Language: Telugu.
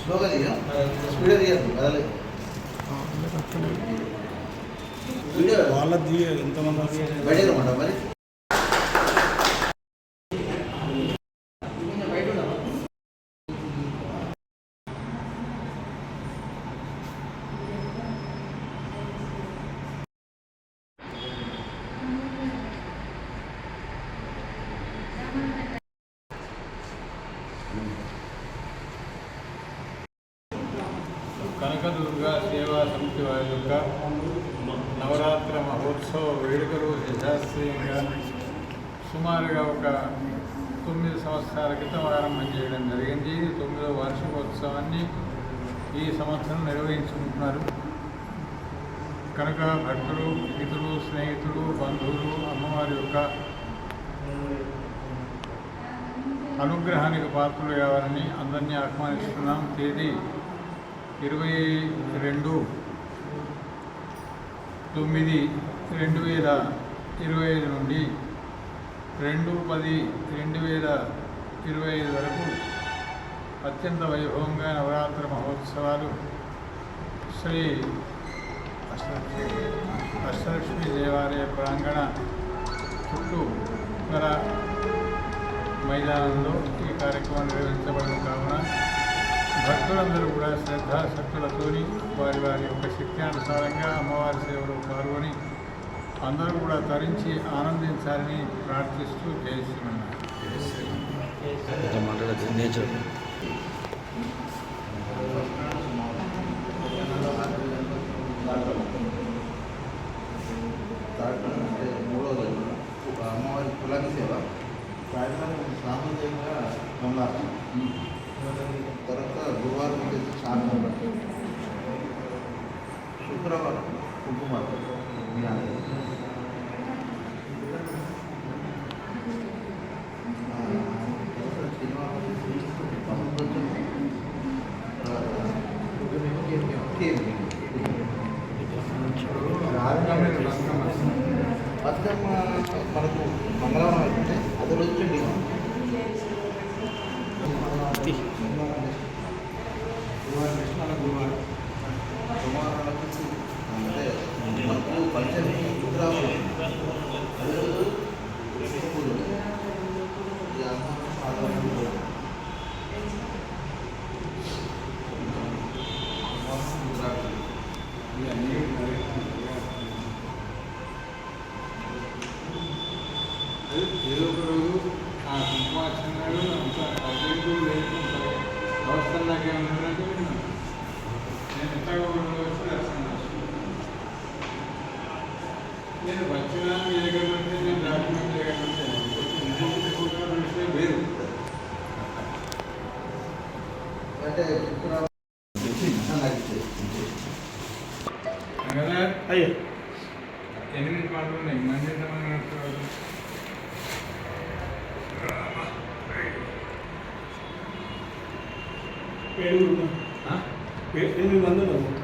స్లోగా దిగా స్పీడ్గా దిగద్దు కదలేదు వీడియో వాళ్ళది ఎంతమంది వస్తారు? బయట రమ్మంటావా మరి కనకదుర్గ సేవా సమితి వారి యొక్క నవరాత్ర మహోత్సవ వేడుకలు యశాస్త్రీయంగా సుమారుగా ఒక తొమ్మిది సంవత్సరాల క్రితం ఆరంభం చేయడం జరిగింది. తొమ్మిదో వార్షికోత్సవాన్ని ఈ సంవత్సరం నిర్వహించుకుంటున్నారు. కనుక భక్తులు మిత్రులు స్నేహితులు బంధువులు అమ్మవారి యొక్క అనుగ్రహానికి పాత్రలు కావాలని అందరినీ ఆహ్వానిస్తున్నాం. తేదీ ఇరవై రెండు తొమ్మిది రెండు వేల ఇరవై ఐదు నుండి రెండు పది రెండు వేల ఇరవై ఐదు వరకు అత్యంత వైభవంగా నవరాత్రి మహోత్సవాలు శ్రీ అష్టలక్ష్మి అష్టలక్ష్మి దేవాలయ ప్రాంగణ చుట్టూ గల మైదానంలో ఈ కార్యక్రమం నిర్వహించబడిన కావున భక్తులందరూ కూడా శ్రద్ధాశక్తులతోని వారి వారి యొక్క శక్త్యానుసారంగా అమ్మవారి సేవలో పాల్గొని అందరూ కూడా తరించి ఆనందించాలని ప్రార్థిస్తూ ఒక అమ్మవారి కులాంగి సేవ. సాయంత్రం సామాన్యంగా కమలాసం తర్వాత గురువారం వచ్చేసి శాంతం శుక్రవారం కుంకుమార్తం. బతుకమ్మ మనకు మంగళవారం అయితే అది రోజు పిండి సోమవారం వచ్చేసి అంటే మనకు పంచమి శుక్రవారం అదే రోజు పూజ ఈ అమ్మవారి ఆదివారం పూజ. అమ్మవారి రుద్రాక్ష. ఇవన్నీ అది ఏదో ఒక రోజు ఆ కుంకుమార్చనలు అంత అర్జెంటు లేకుండా అవసరం నాకే విన్నాను నేను ఎంత వచ్చి దర్శనం చేసుకున్నాను. నేను వచ్చినా మీ దగ్గర ఉంటే నేను డాక్యుమెంట్ దగ్గర ఉంటే ఇంకొకటి కూర్చొని విషయం వేరు అంటే అయ్యో ఎనిమిది పాటలు ఉన్నాయి మంది? ఏడుగురు? ఎనిమిది మంది ఉన్నారు